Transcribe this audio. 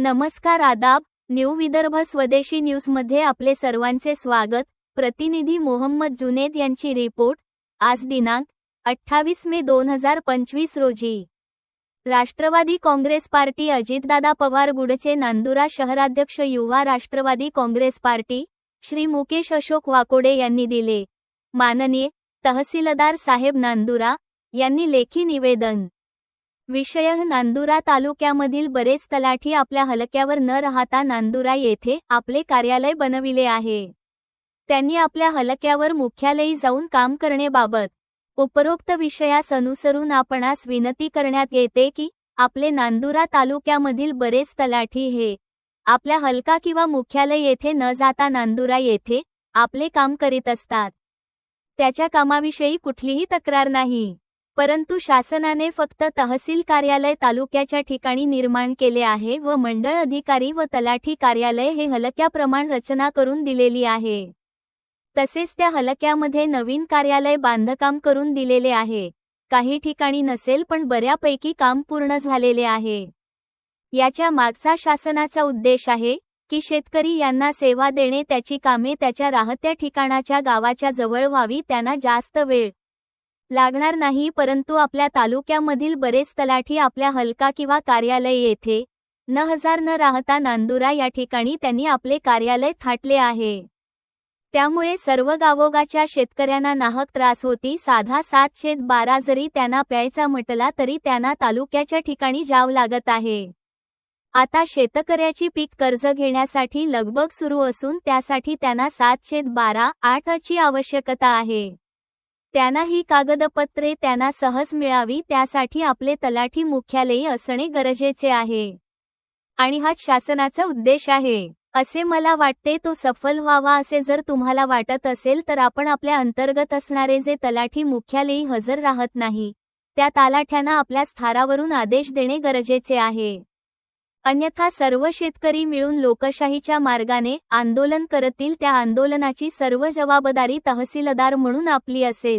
नमस्कार आदाब न्यू विदर्भ स्वदेशी न्यूजमध्ये आपले सर्वांचे स्वागत. प्रतिनिधी मोहम्मद जुनेद यांची रिपोर्ट आज दिनांक अठ्ठावीस मे दोन हजार पंचवीस रोजी. राष्ट्रवादी काँग्रेस पार्टी अजितदादा पवार गुडचे नांदुरा शहराध्यक्ष युवा राष्ट्रवादी काँग्रेस पार्टी श्री मुकेश अशोक वाकोडे यांनी दिले. माननीय तहसीलदार साहेब नांदुरा यांनी लेखी निवेदन. विषय नांदुरा तालुक्यामधील बरेच तलाठी आपल्या हलक्यावर न राहता नांदुरा येथे आपले कार्यालय बनविले आहे. त्यांनी आपल्या हलक्यावर मुख्यालयी जाऊन काम करण्याबाबत उपरोक्त विषयास अनुसरून आपणास विनंती करण्यात येते की आपले नांदुरा तालुक्यामधील बरेच तलाठी हे आपल्या हलका किंवा मुख्यालय येथे न जाता नांदुरा येथे आपले काम करीत असतात. त्याच्या कामाविषयी कुठलीही तक्रार नाही. परंतु शासनाने फक्त तहसील कार्यालय तालुक्याच्या ठिकाणी निर्माण केले आहे व मंडळ अधिकारी व तलाठी कार्यालय हे हलक्याप्रमाण रचना करून दिलेली आहे. तसेच त्या हलक्यामध्ये नवीन कार्यालय बांधकाम करून दिलेले आहे. काही ठिकाणी नसेल पण बऱ्यापैकी काम पूर्ण झालेले आहे. याच्या मागचा शासनाचा उद्देश आहे की शेतकरी यांना सेवा देणे त्याची कामे त्याच्या राहत्या ठिकाणाच्या गावाच्या जवळ व्हावी त्यांना जास्त वेळ लागणार नाही परंतु आपल्या तालुक्यामधील बरेच तलाठी आपल्या हलका किंवा कार्यालय येथे न हजार न राहता नांदुरा या ठिकाणी त्यांनी आपले कार्यालय थाटले आहे. त्यामुळे सर्व गावोगाच्या शेतकऱ्यांना नाहक त्रास होती साधा सात शेत बारा जरी त्यांना प्यायचा म्हटला तरी त्यांना तालुक्याच्या ठिकाणी जाव लागत आहे. आता शेतकऱ्याची पीक कर्ज घेण्यासाठी लगबग सुरू असून त्यासाठी त्यांना सात शेत बारा आठ ची आवश्यकता आहे. त्यांना ही कागदपत्रे त्यांना सहज मिळावी त्यासाठी आपले तलाठी मुख्यालयी असणे गरजेचे आहे. आणि हाच शासनाचा उद्देश आहे. असे मला वाटते तो सफल व्हावा असे जर तुम्हाला वाटत असेल तर आपण आपल्या अंतर्गत असणारे जे तलाठी मुख्यालयी हजर राहत नाही त्या तलाठ्यांना आपल्या स्थारावरून आदेश देणे गरजेचे आहे. अन्यथा सर्व शेतकरी मिळून लोकशाहीच्या मार्गाने आंदोलन करतील त्या आंदोलनाची सर्व जबाबदारी तहसीलदार म्हणून आपली असेल.